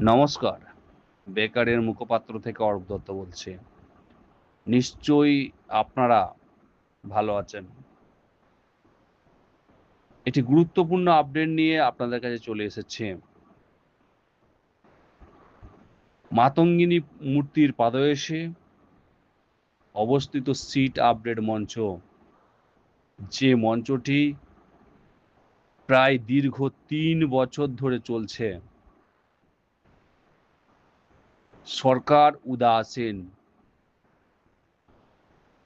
নমস্কার। বেকারের মুখপাত্র থেকে অরূপ দত্ত বলছি। নিশ্চয়ই আপনারা ভালো আছেন। একটি গুরুত্বপূর্ণ আপডেট নিয়ে আপনাদের কাছে চলে এসেছে। মাতঙ্গিনী মূর্তির পাদয়েশে অবস্থিত সিট আপডেট মঞ্চ। যে মঞ্চটি প্রায় দীর্ঘ তিন বছর ধরে চলছে। সরকার উদাসীন।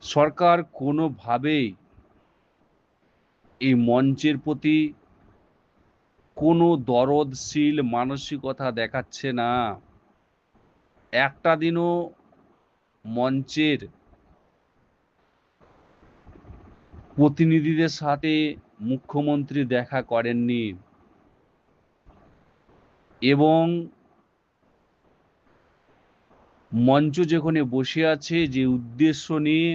সরকার কোনোভাবেই এই মঞ্চের প্রতি কোনো দরদশীল মানসিকতা দেখাচ্ছে না। একটা দিনও মঞ্চের প্রতিনিধিদের সাথে মুখ্যমন্ত্রী দেখা করেননি। এবং মঞ্চ যেখানে বসে আছে, যে উদ্দেশ্য নিয়ে,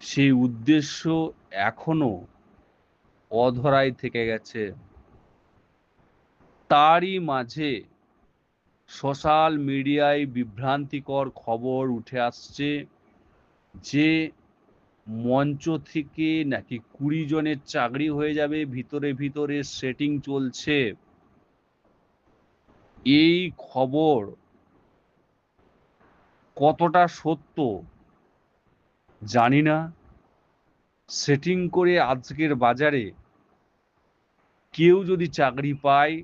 সেই উদ্দেশ্য এখনও অধরাই থেকে গেছে। তারই মাঝে সোশ্যাল মিডিয়ায় বিভ্রান্তিকর খবর উঠে আসছে যে মঞ্চ থেকে নাকি কুড়ি জনের চাকরি হয়ে যাবে, ভিতরে ভিতরে সেটিং চলছে। এই খবর কতটা সত্য জানি না। সেটিং করে আজকের বাজারে কেউ যদি চাকরি পায়,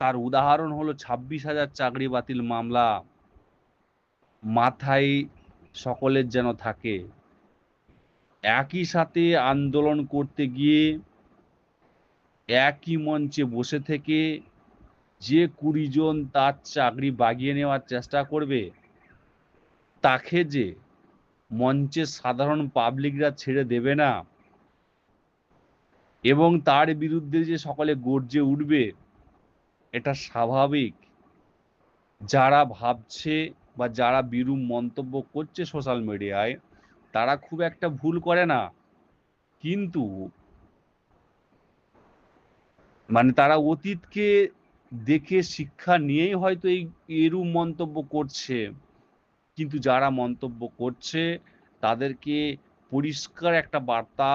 তার উদাহরণ হলো ছাব্বিশ হাজার চাকরি বাতিল মামলা। মাথায় সকলের যেন থাকে। একই সাথে আন্দোলন করতে গিয়ে একই মঞ্চে বসে থেকে যে কুড়ি জন তার চাকরি বাগিয়ে নেওয়ার চেষ্টা করবে তাকে যে মঞ্চে সাধারণ পাবলিকরা ছেড়ে দেবে না এবং তার বিরুদ্ধে যে সকলে গর্জে উঠবে, এটা স্বাভাবিক। যারা ভাবছে বা যারা বিরূপ মন্তব্য করছে সোশ্যাল মিডিয়ায়, তারা খুব একটা ভুল করে না। কিন্তু মানে তারা অতীতকে দেখে শিক্ষা নিয়েই হয়তো এই এরূপ মন্তব্য করছে। কিন্তু যারা মন্তব্য করছে, তাদেরকে পরিষ্কার একটা বার্তা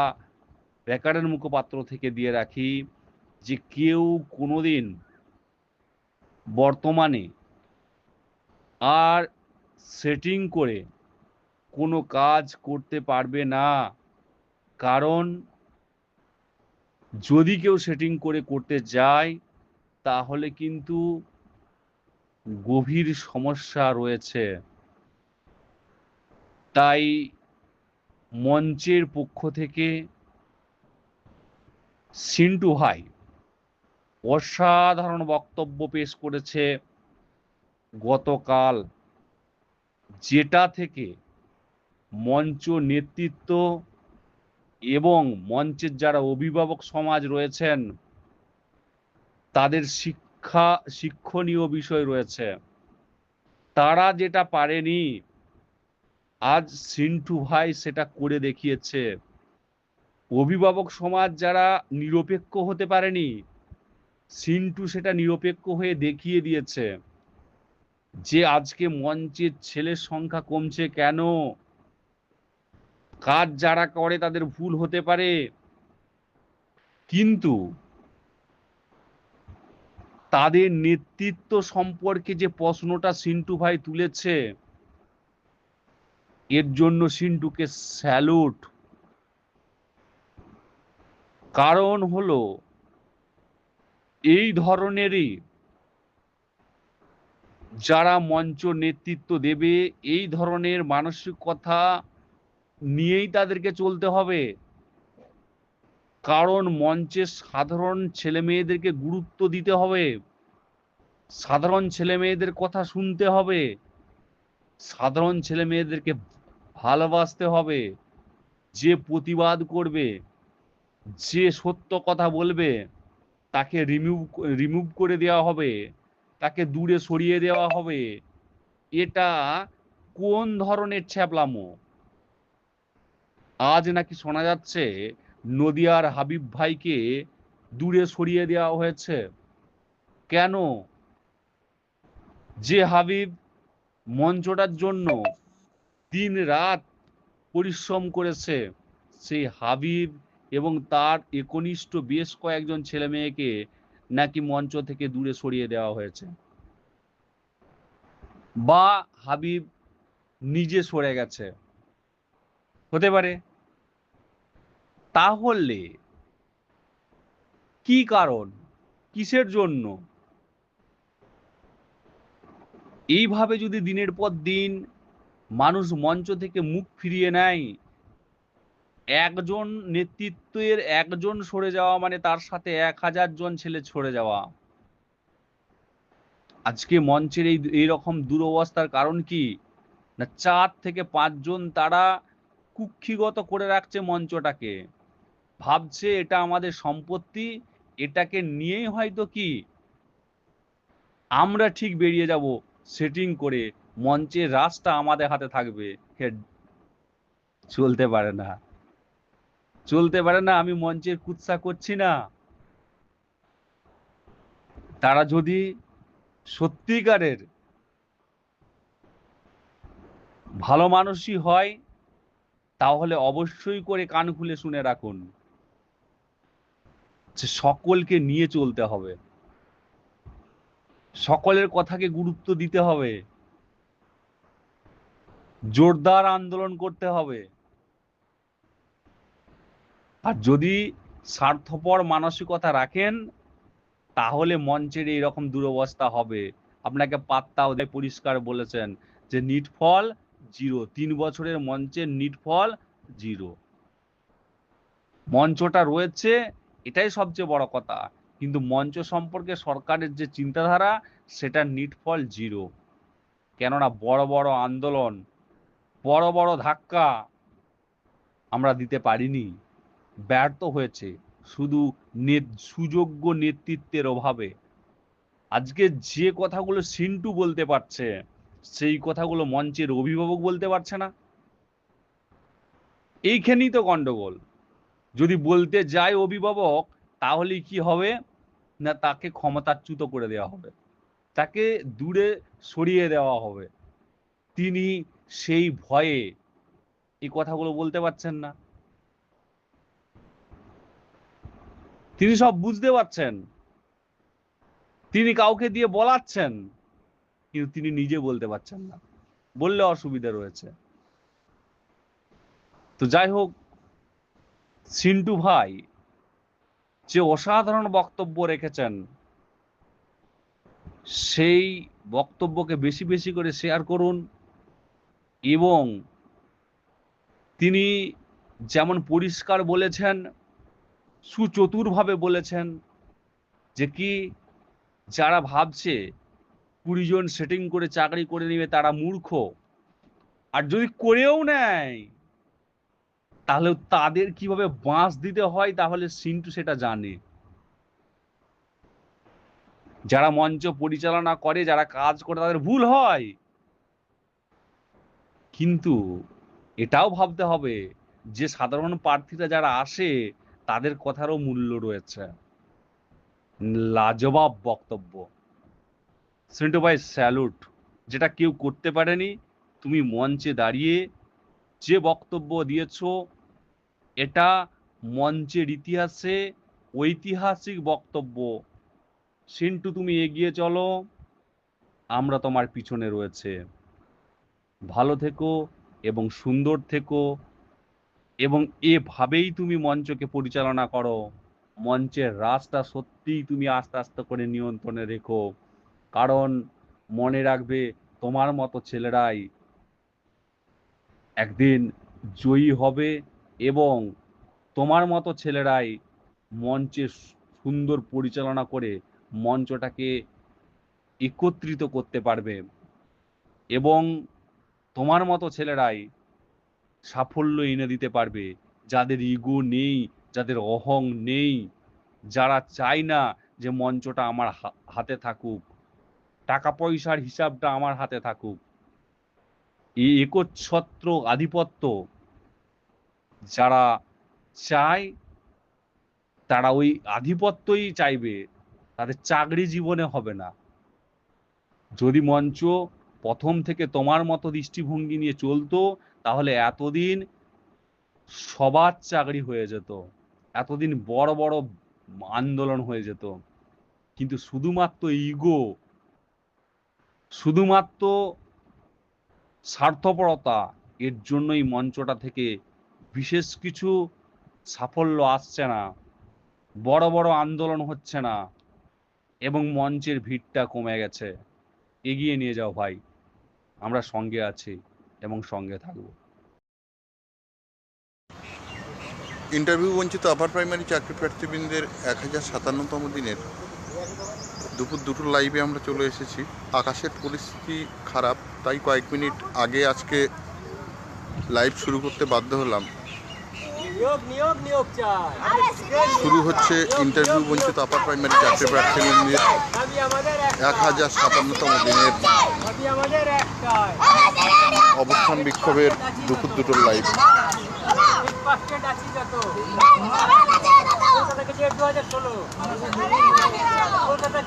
বেকারের মুখপাত্র থেকে দিয়ে রাখি যে কেউ কোনোদিন বর্তমানে আর সেটিং করে কোনো কাজ করতে পারবে না। কারণ যদি কেউ সেটিং করে করতে যায়, তাহলে কিন্তু গভীর সমস্যা রয়েছে। তাই মঞ্চের পক্ষ থেকে সিন্টু ভাই অসাধারণ বক্তব্য পেশ করেছে গতকাল, যেটা থেকে মঞ্চ নেতৃত্ব এবং মঞ্চের যারা অভিভাবক সমাজ রয়েছেন, তাদের শিক্ষা, শিক্ষণীয় বিষয় রয়েছে। তারা যেটা পারেনি আজ সিন্টু ভাই সেটা করে দেখিয়েছে। অভিভাবক সমাজ যারা নিরপেক্ষ হতে পারেনি, সিন্টু সেটা নিরপেক্ষ হয়ে দেখিয়ে দিয়েছে। যে আজকে মঞ্চের ছেলের সংখ্যা কমছে কেন? কাজ যারা করে তাদের ভুল হতে পারে? কিন্তু তাদের নেতৃত্ব সম্পর্কে যে প্রশ্নটা সিন্টু ভাই তুলেছে এর জন্য সিন্টুকে স্যালুট। কারণ হলো, এই ধরনেরই যারা মঞ্চ নেতৃত্ব দেবে, এই ধরনের মানসিকতা নিয়েই তাদেরকে চলতে হবে। কারণ মঞ্চে সাধারণ ছেলে মেয়েদেরকে গুরুত্ব দিতে হবে। সাধারণ ছেলে মেয়েদের কথা শুনতে হবে। সাধারণ ছেলে মেয়েদেরকে ভালোবাসতে হবে, যে প্রতিবাদ করবে, যে সত্য কথা বলবে, তাকে রিমুভ রিমুভ করে দেওয়া হবে, তাকে দূরে সরিয়ে দেওয়া হবে। এটা কোন ধরনের ছ্যাপলামো আজ নাকি শোনা যাচ্ছে নদিয়ার হাবিব ভাইকে দূরে সরিয়ে দেওয়া হয়েছে। কেন? যে হাবিব মঞ্চটার জন্য দিন রাত পরিশ্রম করেছে সেই হাবিব এবং তার একনিষ্ঠ বেশ কয়েকজন ছেলে মেয়েকে নাকি মঞ্চ থেকে দূরে সরিয়ে দেওয়া হয়েছে। বা হাবিব নিজে সরে গেছে। হতে পারে। তাহলে কি কারণ? কিসের জন্য? এইভাবে যদি দিনের পর দিন মানুষ মঞ্চ থেকে মুখ ফিরিয়ে নেয়। একজন নেতৃত্বের একজন সরে যাওয়া মানে তার সাথে এক হাজার জন ছেলে সরে যাওয়া। আজকে মঞ্চের এই এইরকম দুরবস্থার কারণ কি? না চার থেকে পাঁচজন তারা কুক্ষিগত করে রাখছে মঞ্চটাকে। ভাবছে এটা আমাদের সম্পত্তি, এটাকে নিয়েই হয়তো কি? আমরা ঠিক বেরিয়ে যাব সেটিং করে। মঞ্চের রাসটা আমাদের হাতে থাকবে। হে, চলতে পারে না। চলতে পারে না আমি মঞ্চের কুৎসা করছি না। তারা যদি সত্যিকারের ভালো মানুষই হয় তাহলে অবশ্যই করে কান খুলে শুনে রাখুন। যে সকলকে নিয়ে চলতে হবে। সকলের কথাকে গুরুত্ব দিতে হবে। জোরদার আন্দোলন করতে হবে। আর যদি স্বার্থপর মানসিকতা রাখেন, তাহলে মঞ্চের এইরকম দুরবস্থা হবে। আপনাকে পাত্তাও দেয় পরিষ্কার বলেছেন যে নিট ফল জিরো। তিন বছরের মঞ্চের নিট ফল জিরো। মঞ্চটা রয়েছে, এটাই সবচেয়ে বড় কথা। কিন্তু মঞ্চ সম্পর্কে সরকারের যে চিন্তাধারা, সেটা নিট ফল জিরো। কেননা বড় বড় আন্দোলন বড় বড় ধাক্কা আমরা দিতে পারিনি। ব্যর্থ হয়েছে শুধু সুযোগ্য নেতৃত্বের অভাবে। আজকে যে কথাগুলো সিন্টু বলতে পারছে, সেই কথাগুলো মঞ্চের অভিভাবক বলতে পারছে না। এইখানেই তো গন্ডগোল। যদি বলতে যায় অভিভাবক তাহলে কি হবে? না, তাকে ক্ষমতাচ্যুত করে দেওয়া হবে। তাকে দূরে সরিয়ে দেওয়া হবে। তিনি সেই ভয়ে এই কথাগুলো বলতে পারছেন না। তিনি সব বুঝতে পারছেন। তিনি কাউকে দিয়ে বলাচ্ছেন, কিন্তু তিনি নিজে বলতে পারছেন না। বললে অসুবিধা রয়েছে। তো যাই হোক, সিন্টু ভাই, যে অসাধারণ বক্তব্য রেখেছেন, সেই বক্তব্যকে বেশি বেশি করে শেয়ার করুন। এবং তিনি যেমন পরিষ্কার বলেছেন, সুচতুরভাবে বলেছেন যে কি যারা ভাবছে কুড়ি জন সেটিং করে চাকরি করে নেবে তারা মূর্খ। আর যদি করেও নেয়, তাহলে তাদের কীভাবে বাঁশ দিতে হয় তাহলে সিন্টু সেটা জানে। যারা মঞ্চ পরিচালনা করে, যারা কাজ করে, তাদের ভুল হয়। কিন্তু এটাও ভাবতে হবে যে সাধারণ প্রার্থীরা যারা আসে, তাদের কথারও মূল্য রয়েছে। লাজবাব বক্তব্য। সিন্টু ভাই, স্যালুট। যেটা কেউ করতে পারেনি, তুমি মঞ্চে দাঁড়িয়ে যে বক্তব্য দিয়েছ, এটা মঞ্চের ইতিহাসে ঐতিহাসিক বক্তব্য। সিন্টু তুমি এগিয়ে চলো। আমরা তোমার পিছনে রয়েছে। ভালো থেকো এবং সুন্দর থেকো। এবং এভাবেই তুমি মঞ্চকে পরিচালনা করো। মঞ্চের রাস্তা সত্যিই তুমি আস্তে আস্তে করে নিয়ন্ত্রণে রেখো। কারণ মনে রাখবে, তোমার মতো ছেলেরাই একদিন জয়ী হবে এবং তোমার মতো ছেলেরাই মঞ্চে সুন্দর পরিচালনা করে মঞ্চটাকে একত্রিত করতে পারবে। এবং তোমার মতো ছেলেরাই সাফল্য এনে দিতে পারবে। যাদের ইগো নেই, যাদের অহং নেই, যারা চায় না যে মঞ্চটা আমার হাতে থাকুক টাকা পয়সার হিসাবটা আমার হাতে থাকুক। এই একচ্ছত্র আধিপত্য যারা চায়, তারা ওই আধিপত্যই চাইবে, তাদের চাকরি জীবনে হবে না। যদি মঞ্চ প্রথম থেকে তোমার মতো দৃষ্টিভঙ্গি নিয়ে চলতো, তাহলে এতদিন সবার চাকরি হয়ে যেত। এতদিন বড় বড় আন্দোলন হয়ে যেত। কিন্তু শুধুমাত্র ইগো শুধুমাত্র স্বার্থপরতা, এর জন্যই মঞ্চটা থেকে বিশেষ কিছু সাফল্য আসছে না, বড় বড় আন্দোলন হচ্ছে না, এবং মঞ্চের ভিড়টা কমে গেছে। এগিয়ে নিয়ে যাও ভাই। আমরা সঙ্গে আছি এবং সঙ্গে থাকব। ইন্টারভিউ বঞ্চিত আপার প্রাইমারি চাকরি প্রার্থীবৃন্দের এক হাজার সাতান্নতম দিনের দুপুর দুটো লাইভে আমরা চলে এসেছি। আকাশের পরিস্থিতি খারাপ, তাই কয়েক মিনিট আগে আজকে লাইভ শুরু করতে বাধ্য হলাম নিয়োগ নিয়োগ নিয়োগ চাই শুরু হচ্ছে ইন্টারভিউ বঞ্চিত আপার প্রাইমারি চাকরি দাবি আমাদের এক হাজার সাতান্নতম দিনের দাবি আমাদের একটাই অবস্থান বিক্ষোভের দুপুর দুটোর লাইভ যত। কলকাতা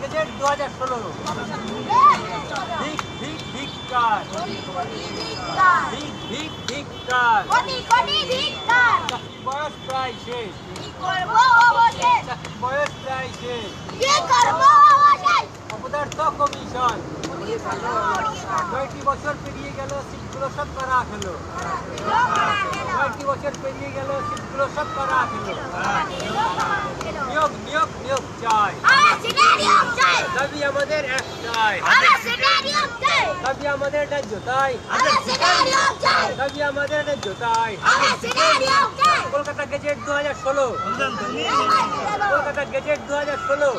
গেজেট দু হাজার ষোলো কলকাতা গেজেট দু হাজার ষোলো ভিক ভিক ভিক কার ভিক ভিক ভিক কার চাকরি বয়স প্রায় শেষ চাকরি বয়স প্রায় শেষ অপদার্থ কমিশন কয়েকটি বছর পেরিয়ে গেল সিটগুলো সব করা হলো কয়েকটি বছর পেরিয়ে গেল সিটগুলো সব করা হলো নিয়োগ নিয়োগ নিয়োগ চাই। দাবি আমাদের একটাই। দাবি আমাদের ন্যায্য তাই। দাবি আমাদের ন্যায্য তাই। কলকাতা গেজেট দু হাজার ষোলো। কলকাতা গেজেট দু হাজার ষোলো।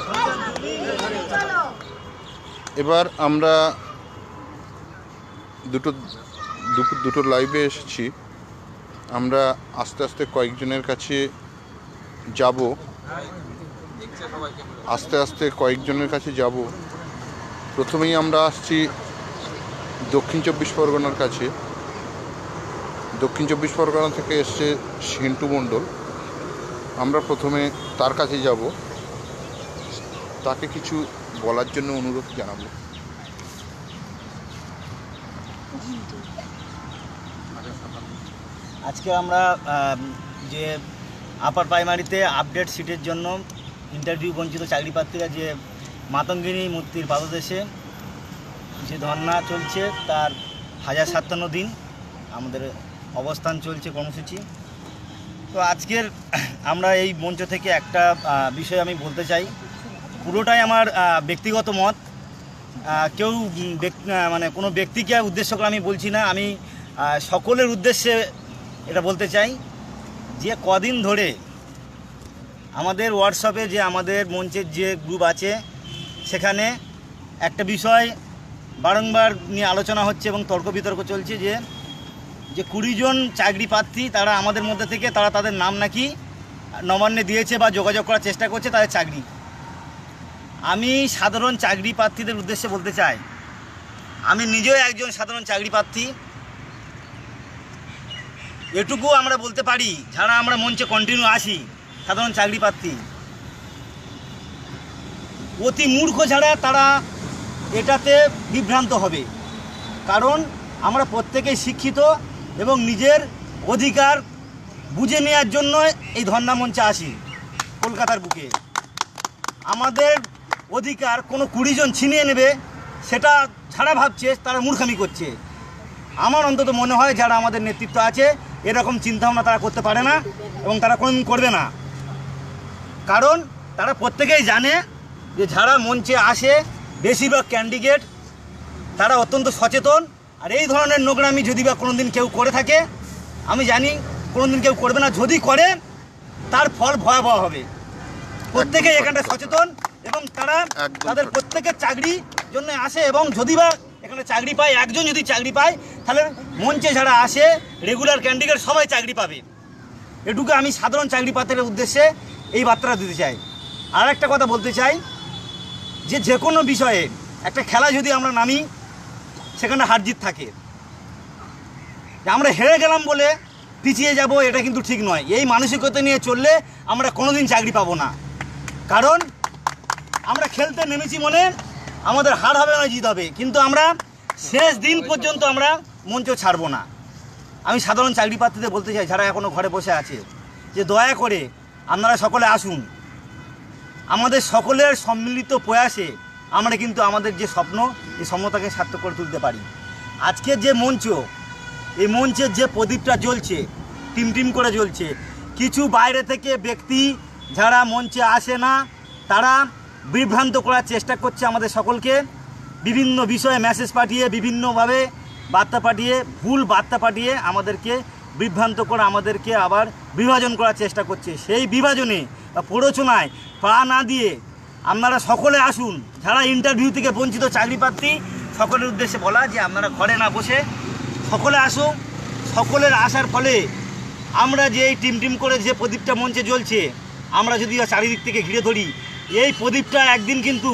এবার আমরা দুটো দুপুর দুটো লাইভে এসেছি। আমরা আস্তে আস্তে কয়েকজনের কাছে যাব। আস্তে আস্তে কয়েকজনের কাছে যাব। প্রথমেই আমরা আসছি দক্ষিণ চব্বিশ পরগনার কাছে। দক্ষিণ চব্বিশ পরগনা থেকে এসছে সিন্টু মণ্ডল। আমরা প্রথমে তার কাছে যাব। তাকে কিছু বলার জন্য অনুরোধ জানাব। আজকে আমরা যে আপার প্রাইমারিতে আপডেট সিটের জন্য ইন্টারভিউ বঞ্চিত চাকরি প্রার্থীরা যে মাতঙ্গিনী মূর্তির পাদদেশে যে ধর্না চলছে, তার হাজার সাতান্ন দিন আমাদের অবস্থান চলছে কর্মসূচি। তো আজকের আমরা এই মঞ্চ থেকে একটা বিষয় আমি বলতে চাই। পুরোটাই আমার ব্যক্তিগত মত। কেউ মানে কোনো ব্যক্তিকে উদ্দেশ্য করে আমি বলছি না। আমি সকলের উদ্দেশ্যে এটা বলতে চাই যে কদিন ধরে আমাদের হোয়াটসঅ্যাপে যে আমাদের মঞ্চের যে গ্রুপ আছে, সেখানে একটা বিষয় বারংবার নিয়ে আলোচনা হচ্ছে এবং তর্ক বিতর্ক চলছে যে যে কুড়িজন চাকরি প্রার্থী তারা আমাদের মধ্যে থেকে, তারা তাদের নাম নাকি নবান্নে দিয়েছে বা যোগাযোগ করার চেষ্টা করছে তাদের চাকরি। আমি সাধারণ চাকরি প্রার্থীদের উদ্দেশ্যে বলতে চাই। আমি নিজেও একজন সাধারণ চাকরি প্রার্থী। এটুকু আমরা বলতে পারি, যারা আমরা মঞ্চে কন্টিনিউ আসি সাধারণ চাকরি প্রার্থী। অতি মূর্খ ছাড়া তারা এটাতে বিভ্রান্ত হবে। কারণ আমরা প্রত্যেকেই শিক্ষিত এবং নিজের অধিকার বুঝে নেওয়ার জন্য এই ধর্ণা মঞ্চে আসি, কলকাতার বুকে। আমাদের অধিকার কোনো কুড়িজন ছিনিয়ে নেবে, সেটা ছাড়া ভাবছে, তারা মূর্খামি করছে। আমার অন্তত মনে হয় যারা আমাদের নেতৃত্ব আছে, এরকম চিন্তাভাবনা তারা করতে পারে না এবং তারা কোনোদিন করবে না। কারণ তারা প্রত্যেকেই জানে যে যারা মঞ্চে আসে, বেশিরভাগ ক্যান্ডিডেট তারা অত্যন্ত সচেতন। আর এই ধরনের নোংরামি যদি বা কোনো দিন কেউ করে থাকে, আমি জানি কোনো দিন কেউ করবে না। যদি করে, তার ফল ভয়াবহ হবে। প্রত্যেকেই এখানটা সচেতন। এবং তারা তাদের প্রত্যেকের চাকরি জন্য আসে এবং যদি বা এখানে চাকরি পায় একজন যদি চাকরি পায় তাহলে মঞ্চে যারা আসে রেগুলার ক্যান্ডিডেট সবাই চাকরি পাবে। এটুকু আমি সাধারণ চাকরি প্রার্থীদের উদ্দেশ্যে এই বার্তাটা দিতে চাই। আর একটা কথা বলতে চাই যে যে কোনো বিষয়ে একটা খেলা যদি আমরা নামি সেখানে হার জিত থাকে। আমরা হেরে গেলাম বলে পিছিয়ে যাব এটা কিন্তু ঠিক নয়। এই মানসিকতা নিয়ে চললে আমরা কোনোদিন চাকরি পাবো না। কারণ আমরা খেলতে নেমেছি মনে আমাদের হার হবে না, জিত হবে। কিন্তু আমরা শেষ দিন পর্যন্ত আমরা মঞ্চ ছাড়বো না। আমি সাধারণ চাকরি প্রার্থীদের বলতে চাই, যারা এখনও ঘরে বসে আছে, যে দয়া করে আপনারা সকলে আসুন। আমাদের সকলের সম্মিলিত প্রয়াসে আমরা কিন্তু আমাদের যে স্বপ্ন, এই স্বপ্নটাকে সার্থক করে তুলতে পারি। আজকের যে মঞ্চ, এই মঞ্চের যে প্রদীপটা জ্বলছে, টিম টিম করে জ্বলছে, কিছু বাইরে থেকে ব্যক্তি যারা মঞ্চে আসে না, তারা বিভ্রান্ত করার চেষ্টা করছে আমাদের সকলকে। বিভিন্ন বিষয়ে মেসেজ পাঠিয়ে, বিভিন্নভাবে বার্তা পাঠিয়ে, ভুল বার্তা পাঠিয়ে আমাদেরকে বিভ্রান্ত করে আমাদেরকে আবার বিভাজন করার চেষ্টা করছে। সেই বিভাজনে বা প্ররোচনায় পা না দিয়ে আপনারা সকলে আসুন। যারা ইন্টারভিউ থেকে বঞ্চিত চাকরি প্রার্থী, সকলের উদ্দেশ্যে বলা যে আপনারা ঘরে না বসে সকলে আসুন সকলের আসার ফলে আমরা যে এই টিম টিম করে যে প্রদীপটা মঞ্চে জ্বলছে, আমরা যদি চারিদিক থেকে ঘিরে ধরি এই প্রদীপটা একদিন কিন্তু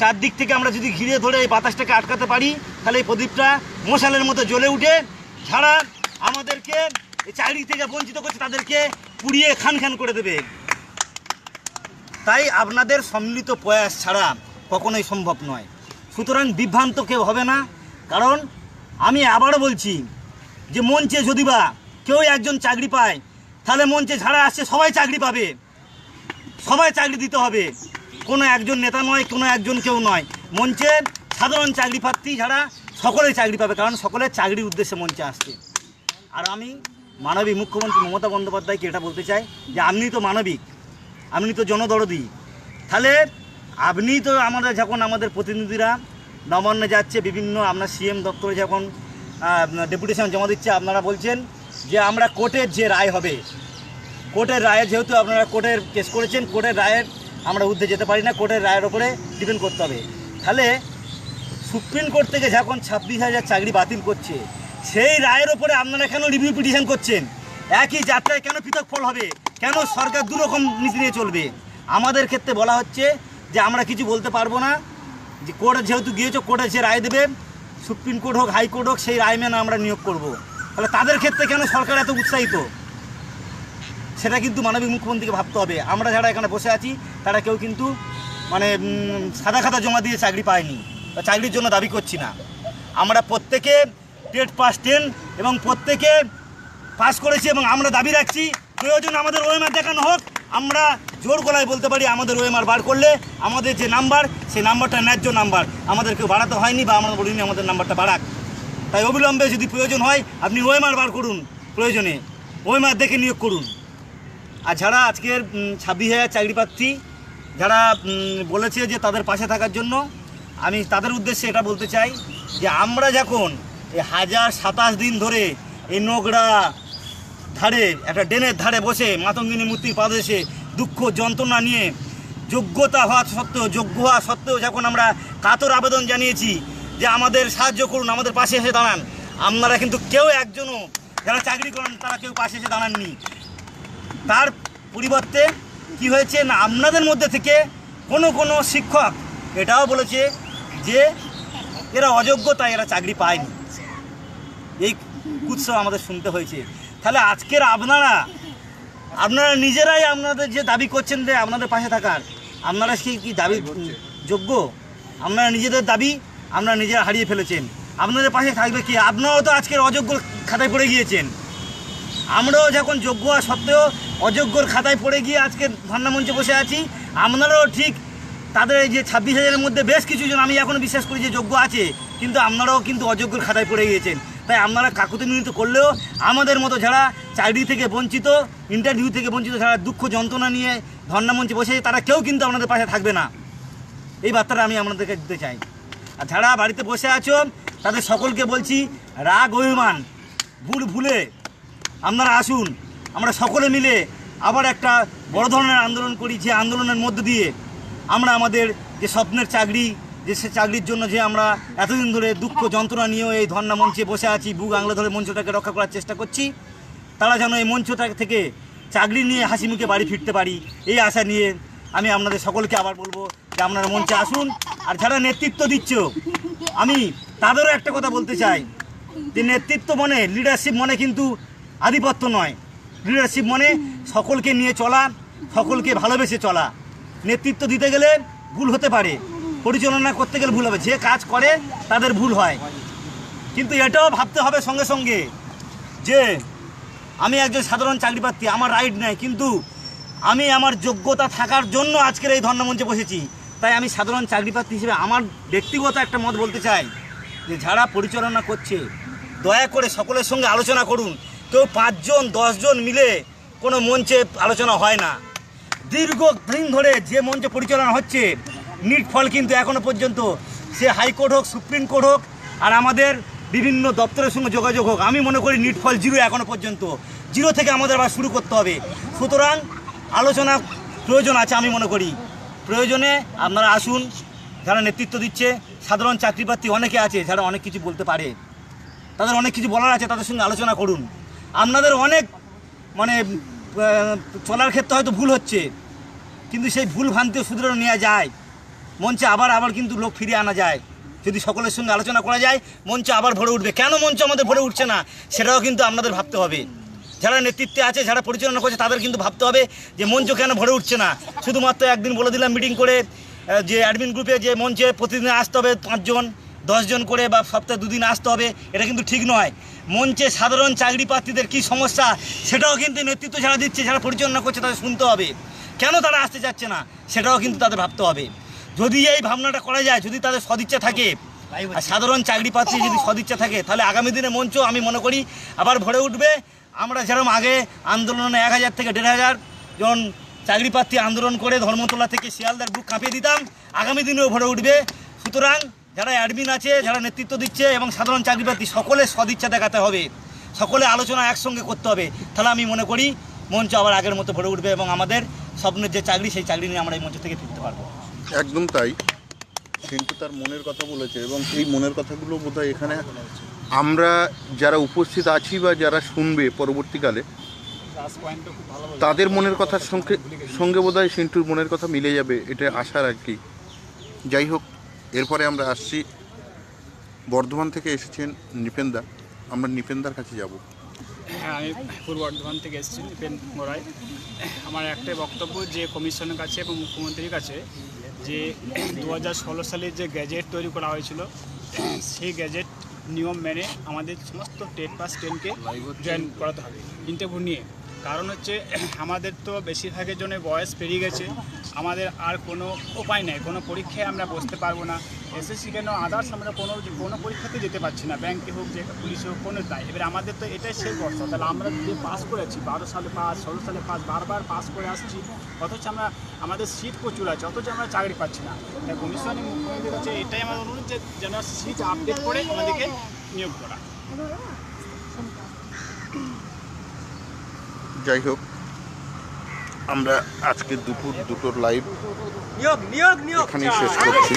চারদিক থেকে আমরা যদি ঘিরে ধরে এই বাতাসটাকে আটকাতে পারি, তাহলে এই প্রদীপটা মশালের মতো জ্বলে উঠে যারা আমাদেরকে, এই চাকরি থেকে বঞ্চিত করছে, তাদেরকে পুড়িয়ে খান খান করে দেবে। তাই আপনাদের সম্মিলিত প্রয়াস ছাড়া কখনোই সম্ভব নয়। সুতরাং বিভ্রান্ত কেউ হবে না, কারণ আমি আবারও বলছি যে মঞ্চে যদি বা কেউ একজন চাকরি পায়, তাহলে মঞ্চে যারা আসছে সবাই চাকরি পাবে। সবাই চাকরি দিতে হবে। কোনো একজন নেতা নয়, কোনো একজন কেউ নয়। মঞ্চের সাধারণ চাকরি প্রার্থী ছাড়া সকলেই চাকরি পাবে, কারণ সকলের চাকরির উদ্দেশ্যে মঞ্চে আসছে। আর আমি মানবিক মুখ্যমন্ত্রী মমতা বন্দ্যোপাধ্যায়কে এটা বলতে চাই যে, আপনি তো মানবিক, আপনি তো জনদরদি। তাহলে আপনি তো আমাদের যখন আমাদের প্রতিনিধিরা নবান্নে যাচ্ছে, বিভিন্ন আপনার সিএম দপ্তরে যখন ডেপুটেশন জমা দিচ্ছে, আপনারা বলছেন যে, আমরা কোর্টের যে রায় হবে কোর্টের রায়ে যেহেতু আপনারা কোর্টের কেস করেছেন, কোর্টের রায়ের আমরা ঊর্ধ্বে যেতে পারি না, কোর্টের রায়ের ওপরে ডিপেন্ড করতে হবে। তাহলে সুপ্রিম কোর্ট থেকে যখন ছাব্বিশ হাজার চাকরি বাতিল করছে, সেই রায়ের ওপরে আপনারা কেন রিভিউ পিটিশন করছেন? একই যাত্রায় কেন পৃথক ফল হবে? কেন সরকার দুরকম নীতি নিয়ে চলবে? আমাদের ক্ষেত্রে বলা হচ্ছে যে আমরা কিছু বলতে পারব না। যে কোর্ট যেহেতু গিয়েছো, কোর্টে যে রায় দেবে, সুপ্রিম কোর্ট হোক, হাইকোর্ট হোক, সেই রায় মেনে আমরা নিয়োগ করব। তাহলে তাদের ক্ষেত্রে কেন সরকার এত উৎসাহিত? সেটা কিন্তু মানবিক মুখ্যমন্ত্রীকে ভাবতে হবে। আমরা যারা এখানে বসে আছি, তারা কেউ কিন্তু মানে সাদা খাতা জমা দিয়ে চাকরি পায়নি বা চাকরির জন্য দাবি করছি না। আমরা প্রত্যেকে টেট পাস টেন এবং প্রত্যেকে পাস করেছি এবং আমরা দাবি রাখছি, প্রয়োজন আমাদের ওএমআর দেখানো হোক। আমরা জোর গলায় বলতে পারি, আমাদের ওএমআর বার করলে আমাদের যে নাম্বার, সেই নাম্বারটা ন্যায্য নাম্বার। আমাদের কেউ বাড়াতে হয়নি বা আমরা বলিনি আমাদের নাম্বারটা বাড়াক। তাই অবিলম্বে যদি প্রয়োজন হয়, আপনি ওএমআর বার করুন প্রয়োজনে। ওএমআর দেখে নিয়োগ করুন। আর যারা আজকের ছাব্বিশ হাজার চাকরি প্রার্থী, যারা বলেছে যে তাদের পাশে থাকার জন্য, আমি তাদের উদ্দেশ্যে এটা বলতে চাই যে আমরা যখন এই হাজার সাতাশ দিন ধরে এই নোংরা ধারে, একটা ড্রেনের ধারে বসে মাতঙ্গিনী মূর্তির পাদেশে দুঃখ যন্ত্রণা নিয়ে, যোগ্যতা হওয়া সত্ত্বেও, যোগ্য হওয়া সত্ত্বেও যখন আমরা কাতর আবেদন জানিয়েছি যে আমাদের সাহায্য করুন, আমাদের পাশে এসে দাঁড়ান, আপনারা কিন্তু কেউ একজনও যারা চাকরি করেন, তারা কেউ পাশে এসে দাঁড়াননি। তার পরিবর্তে কি হয়েছে না, আপনাদের মধ্যে থেকে কোনো কোনো শিক্ষক এটাও বলেছে যে এরা অযোগ্য, তাই এরা চাকরি পায়নি। এই উৎসব আমাদের শুনতে হয়েছে। তাহলে আজকের আপনারা আপনারা নিজেরাই আপনাদের যে দাবি করছেন যে আপনাদের পাশে থাকার, আপনারা কি কি দাবি যোগ্য? আপনারা নিজেদের দাবি আপনারা নিজেরা হারিয়ে ফেলেছেন। আপনাদের পাশে থাকবে কি? আপনারাও তো আজকের অযোগ্য খাতায় পড়ে গিয়েছেন। আমরাও যখন যোগ্য হওয়া সত্ত্বেও অযোগ্যর খাতায় পড়ে গিয়ে আজকে মঞ্চে বসে আছি। আপনারাও ঠিক তাদের এই যে ছাব্বিশ হাজারের মধ্যে বেশ কিছু জন আমি এখনও বিশ্বাস করি যে যোগ্য আছে, কিন্তু আপনারাও কিন্তু অযোগ্যর খাতায় পড়ে গিয়েছেন। তাই আপনারা কাকুতিমিনিত করলেও আমাদের মতো যারা চাকরি থেকে বঞ্চিত ইন্টারভিউ থেকে বঞ্চিত, যারা দুঃখ যন্ত্রণা নিয়ে ধর্ণা মঞ্চে বসে তারা কেউ কিন্তু আপনাদের পাশে থাকবে না। এই বার্তাটা আমি আপনাদেরকে দিতে চাই। আর যারা বাড়িতে বসে আছো, তাদের সকলকে বলছি, রাগ অভিমান, ভুল ভুলে আপনারা আসুন, আমরা সকলে মিলে আবার একটা বড় ধরনের আন্দোলন করি, যে আন্দোলনের মধ্য দিয়ে আমরা আমাদের যে স্বপ্নের চাকরি, যে সে চাকরির জন্য যে আমরা এতদিন ধরে দুঃখ যন্ত্রণা নিয়েও এই ধর্ণা মঞ্চে বসে আছি, বুক আংলা ধরে মঞ্চটাকে রক্ষা করার চেষ্টা করছি, তারা যেন এই মঞ্চটা থেকে চাকরি নিয়ে হাসি মুখে বাড়ি ফিরতে পারি, এই আশা নিয়ে আমি আপনাদের সকলকে আবার বলব যে আপনারা মঞ্চে আসুন, আর যারা নেতৃত্ব দিচ্ছ, আমি তাদেরও একটা কথা বলতে চাই, যে নেতৃত্ব মনে লিডারশিপ মনে কিন্তু আধিপত্য নয়। লিডারশিপ মানে সকলকে নিয়ে চলা, সকলকে ভালোবেসে চলা। নেতৃত্ব দিতে গেলে ভুল হতে পারে। পরিচালনা করতে গেলে ভুল হবে। যে কাজ করে, তাদের ভুল হয়। কিন্তু এটাও ভাবতে হবে সঙ্গে সঙ্গে যে আমি একজন সাধারণ চাকরিপ্রার্থী, আমার রাইট নেই। কিন্তু আমি আমার যোগ্যতা থাকার জন্য আজকের এই ধর্ণামঞ্চে বসেছি। তাই আমি সাধারণ চাকরিপ্রার্থী হিসেবে আমার ব্যক্তিগত একটা মত বলতে চাই যে, যারা পরিচালনা করছে, দয়া করে সকলের সঙ্গে আলোচনা করুন। কেউ পাঁচজন, দশজন মিলে কোনো মঞ্চে আলোচনা হয় না। দীর্ঘ দিন ধরে যে মঞ্চে পরিচালনা হচ্ছে, নিট ফল কিন্তু এখনও পর্যন্ত সে হাইকোর্ট হোক, সুপ্রিম কোর্ট হোক, আর আমাদের বিভিন্ন দপ্তরের সঙ্গে যোগাযোগ হোক, আমি মনে করি নিট ফল জিরো এখনও পর্যন্ত। জিরো থেকে আমাদের আবার শুরু করতে হবে। সুতরাং আলোচনা প্রয়োজন আছে আমি মনে করি। প্রয়োজনে আপনারা আসুন, যারা নেতৃত্ব দিচ্ছে, সাধারণ চাকরিপ্রার্থী অনেকে আছে যারা অনেক কিছু বলতে পারে। তাদের অনেক কিছু বলার আছে, তাদের সঙ্গে আলোচনা করুন। আপনাদের অনেক মানে চলার ক্ষেত্রে হয়তো ভুল হচ্ছে, কিন্তু সেই ভুল ভ্রান্তি শুধরে নেওয়া যায়। মঞ্চে আবার আবার কিন্তু লোক ফিরিয়ে আনা যায়। যদি সকলের সঙ্গে আলোচনা করা যায়, মঞ্চ আবার ভরে উঠবে। কেন মঞ্চ আমাদের ভরে উঠছে না? সেটাও কিন্তু আপনাদের ভাবতে হবে। যারা নেতৃত্বে আছে, যারা পরিচালনা করছে, তাদের কিন্তু ভাবতে হবে যে মঞ্চ কেন ভরে উঠছে না? শুধুমাত্র একদিন বলে দিলাম মিটিং করে যে অ্যাডমিন গ্রুপে যে মঞ্চে প্রতিদিন আসতে হবে পাঁচজন, দশজন করে বা সপ্তাহে দুদিন আসতে হবে, এটা কিন্তু ঠিক নয়। মঞ্চে সাধারণ চাকরি প্রার্থীদের কী সমস্যা? সেটাও কিন্তু নেতৃত্ব যারা দিচ্ছে যারা পরিচালনা করছে তাদের শুনতে হবে। কেন তারা আসতে চাচ্ছে না? সেটাও কিন্তু তাদের ভাবতে হবে। যদি এই ভাবনাটা করা যায় যদি তাদের সদিচ্ছা থাকে আর সাধারণ চাকরি প্রার্থী যদি সদিচ্ছা থাকে তাহলে আগামী দিনে মঞ্চ আমি মনে করি আবার ভরে উঠবে। আমরা যেরকম আগে আন্দোলনে এক হাজার থেকে দেড় হাজার জন চাকরি প্রার্থী আন্দোলন করে ধর্মতলা থেকে শিয়ালদার বুক কাঁপিয়ে দিতাম আগামী দিনেও ভরে উঠবে। সুতরাং যারা অ্যাডমিন আছে, যারা নেতৃত্ব দিচ্ছে এবং সাধারণ চাকরি প্রার্থী সকলে সদিচ্ছা দেখাতে হবে। সকলে আলোচনা একসঙ্গে করতে হবে। তাহলে আমি মনে করি, মঞ্চ আবার আগের মতো ভরে উঠবে এবং আমাদের স্বপ্নের যে চাকরি, সেই চাকরি নিয়ে আমরা এই মঞ্চ থেকে ফিরতে পারব। একদম তাই। কিন্তু তার মনের কথা বলেছে এবং এই মনের কথাগুলো বোধহয় এখানে আমরা যারা উপস্থিত আছি বা যারা শুনবে পরবর্তীকালে, তাদের মনের কথার সঙ্গে সঙ্গে বোধহয় সিন্টুর মনের কথা মিলে যাবে, এটা আশার আর কি। যাই হোক এরপরে আমরা আসছি বর্ধমান থেকে এসেছেন নিপেন্দা। আমরা নিপেন্দার কাছে যাব। হ্যাঁ আমি পূর্ব বর্ধমান থেকে এসেছি নিপেন মোড়াই আমার একটাই বক্তব্য যে কমিশনের কাছে এবং মুখ্যমন্ত্রীর কাছে যে দু হাজার ষোলো সালে যে গ্যাজেট তৈরি করা হয়েছিল, সেই গ্যাজেট নিয়ম মেনে আমাদের সমস্ত টেট পাস টেনকে জয়েন করাতে হবে, ইন্টারভিউ নিয়ে। কারণ হচ্ছে, আমাদের তো বেশিরভাগের জন্য বয়স পেরিয়ে গেছে। আমাদের আর কোনো উপায় নেই, কোনো পরীক্ষায় আমরা বসতে পারব না। এসএসসি কেন আদার্স আমরা কোনো কোনো পরীক্ষাতে যেতে পারছি না। ব্যাংকে হোক, যে পুলিশে হোক, কোনো নাই এবার আমাদের তো এটাই শেষ বর্ষ। তাহলে আমরা যে পাস করেছি। বারো সালে পাস ষোলো সালে পাস বারবার পাস করে আসছি। অথচ আমরা, আমাদের সিট প্রচুর আছে, অথচ আমরা চাকরি পাচ্ছি না। তাই কমিশনের মুখ্যমন্ত্রীর কাছে এটাই আমার অনুরোধ যে, যেন সিট আপডেট করে আমাদেরকে নিয়োগ করা। যাই হোক আমরা আজকে দুপুর দুটোর লাইভ এখানেই শেষ করছি।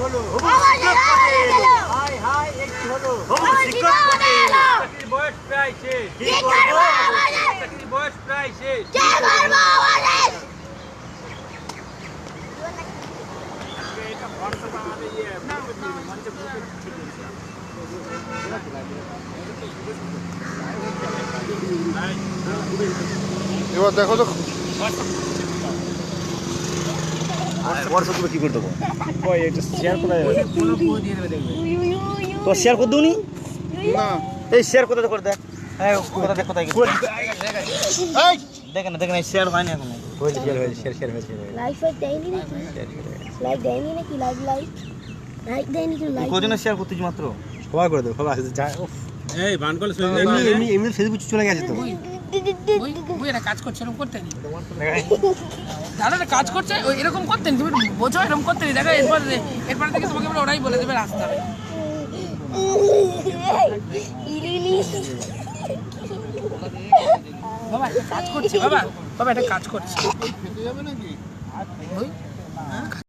হলো। হাই একটি হলো। হবু শিক্ষক চাকরির বয়স প্রায় শেষ। কি করব চাকরির বয়স প্রায় শেষ। আমাদের। এবার দেখো তো। হোয়াটসঅ্যাপ কি করে দেবো? শেয়ার করা যাবে তো শেয়ার করে দিওনি? না। এই শেয়ার কোথায় করে দেখ। হ্যাঁ কোথায় দেখ কোথায় এই! দেখেন না দেখেন শেয়ার এখন। দেয়নি নাকি? দেয়নি নাকি? লাইভ লাইভ লাইভ দেয়নি কিন্তু লাইভ কজনের শেয়ার করতেছি মাত্র? সবাই করে দেবো সবাই। এমনি এমনি এমনি ফেসবুক চলে গেছে তো। কাজ করছে, এরকম করতেন দাদা একটা কাজ করছে, ওই এরকম করতেন তুমি একটু বোঝো, এরকম করতেন দেখো, এরপর এরপর থেকে তোমাকে বলে ওরাই বলে দেবে রাস্তা। বাবা, একটা কাজ করছে, বাবা। বাবা, একটা কাজ করছে।